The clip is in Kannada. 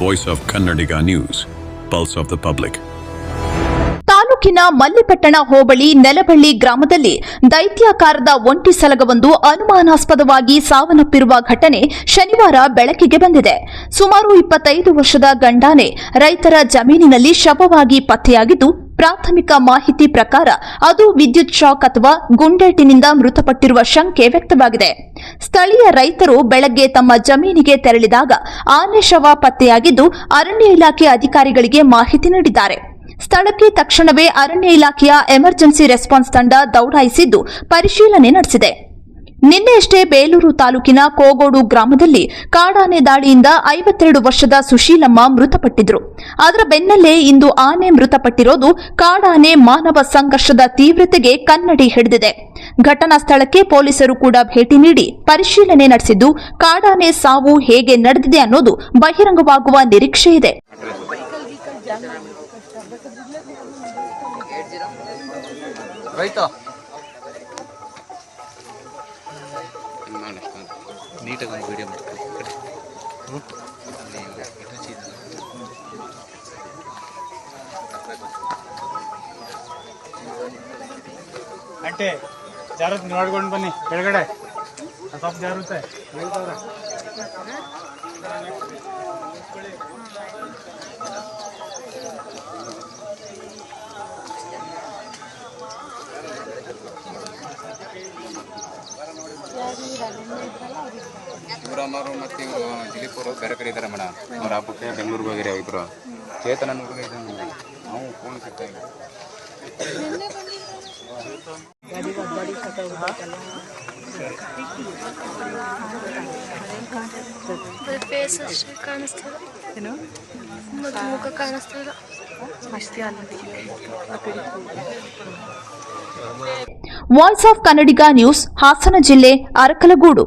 voice of Kannadiga news pulse of the public ತಾಲೂಕಿನ ಮಲ್ಲಿಪಟ್ಟಣ ಹೋಬಳಿ ನೆಲಬಳ್ಳಿ ಗ್ರಾಮದಲ್ಲಿ ದೈತ್ಯಾಕಾರದ ಒಂಟಿ ಸಲಗವೊಂದು ಅನುಮಾನಾಸ್ಪದವಾಗಿ ಸಾವನ್ನಪ್ಪಿರುವ ಘಟನೆ ಶನಿವಾರ ಬೆಳಕಿಗೆ ಬಂದಿದೆ. ಸುಮಾರು ಇಪ್ಪತ್ತೈದು ವರ್ಷದ ಗಂಡಾನೆ ರೈತರ ಜಮೀನಿನಲ್ಲಿ ಶವವಾಗಿ ಪತ್ತೆಯಾಗಿದ್ದು ಪ್ರಾಥಮಿಕ ಮಾಹಿತಿ ಪ್ರಕಾರ ಅದು ವಿದ್ಯುತ್ ಶಾಕ್ ಅಥವಾ ಗುಂಡೇಟಿನಿಂದ ಮೃತಪಟ್ಟಿರುವ ಶಂಕೆ ವ್ಯಕ್ತವಾಗಿದೆ. ಸ್ಥಳೀಯ ರೈತರು ಬೆಳಗ್ಗೆ ತಮ್ಮ ಜಮೀನಿಗೆ ತೆರಳಿದಾಗ ಆನೆ ಶವ ಪತ್ತೆಯಾಗಿದ್ದು ಅರಣ್ಯ ಇಲಾಖೆ ಅಧಿಕಾರಿಗಳಿಗೆ ಮಾಹಿತಿ ನೀಡಿದ್ದಾರೆ. ಸ್ಥಳಕ್ಕೆ ತಕ್ಷಣವೇ ಅರಣ್ಯ ಇಲಾಖೆಯ ಎಮರ್ಜೆನ್ಸಿ ರೆಸ್ಪಾನ್ಸ್ ತಂಡ ದೌಡಾಯಿಸಿದ್ದು ಪರಿಶೀಲನೆ ನಡೆಸಿದೆ. ನಿನ್ನೆಯಷ್ಟೇ ಬೇಲೂರು ತಾಲೂಕಿನ ಕೋಗೋಡು ಗ್ರಾಮದಲ್ಲಿ ಕಾಡಾನೆ ದಾಳಿಯಿಂದ ಐವತ್ತೆರಡು ವರ್ಷದ ಸುಶೀಲಮ್ಮ ಮೃತಪಟ್ಟಿದ್ರು. ಅದರ ಬೆನ್ನಲ್ಲೇ ಇಂದು ಆನೆ ಮೃತಪಟ್ಟಿರೋದು ಕಾಡಾನೆ ಮಾನವ ಸಂಘರ್ಷದ ತೀವ್ರತೆಗೆ ಕನ್ನಡಿ ಹಿಡಿದಿದೆ. ಘಟನಾ ಸ್ಥಳಕ್ಕೆ ಪೊಲೀಸರು ಕೂಡ ಭೇಟಿ ನೀಡಿ ಪರಿಶೀಲನೆ ನಡೆಸಿದ್ದು, ಕಾಡಾನೆ ಸಾವು ಹೇಗೆ ನಡೆದಿದೆ ಅನ್ನೋದು ಬಹಿರಂಗವಾಗುವ ನಿರೀಕ್ಷೆ ಇದೆ. ರೈತ ನೀಟಾಗಿ ಒಂದು ವಿಡಿಯೋ ಮಾಡ್ಕೊಳ್ಳಿ ಅಂಟೆ ಜಾರತ್ ನೋಡ್ಕೊಂಡು ಬನ್ನಿ ಕೆಳಗಡೆ. ಸ್ವಲ್ಪ ಜಾರುತ್ತೆ ಇವರನ್ನೋರು ಮತ್ತು ಇವರು ದಿಲೀಪ್ ಅವರು ಬೇರೆ ಕಡೆ ಇದ್ದಾರೆ ಮೇಡಮ್. ಅವ್ರ ಹಬ್ಬಕ್ಕೆ ಬೆಂಗಳೂರಿಗೆ ಹೋಗಿರೋ ಇಬ್ಬರು ಚೇತನ ಹುಡುಗ ಇದ್ದಾನೆ ನಾವು ಫೋನ್ ಸಿಗ್ತಾ ಇಲ್ಲ. ಮತ್ತು ಮುಖ ಕಾಣಿಸ್ತದ voice of Kannadiga news Hassan ಜಿಲ್ಲೆ ಅರಕಲಗೂಡು.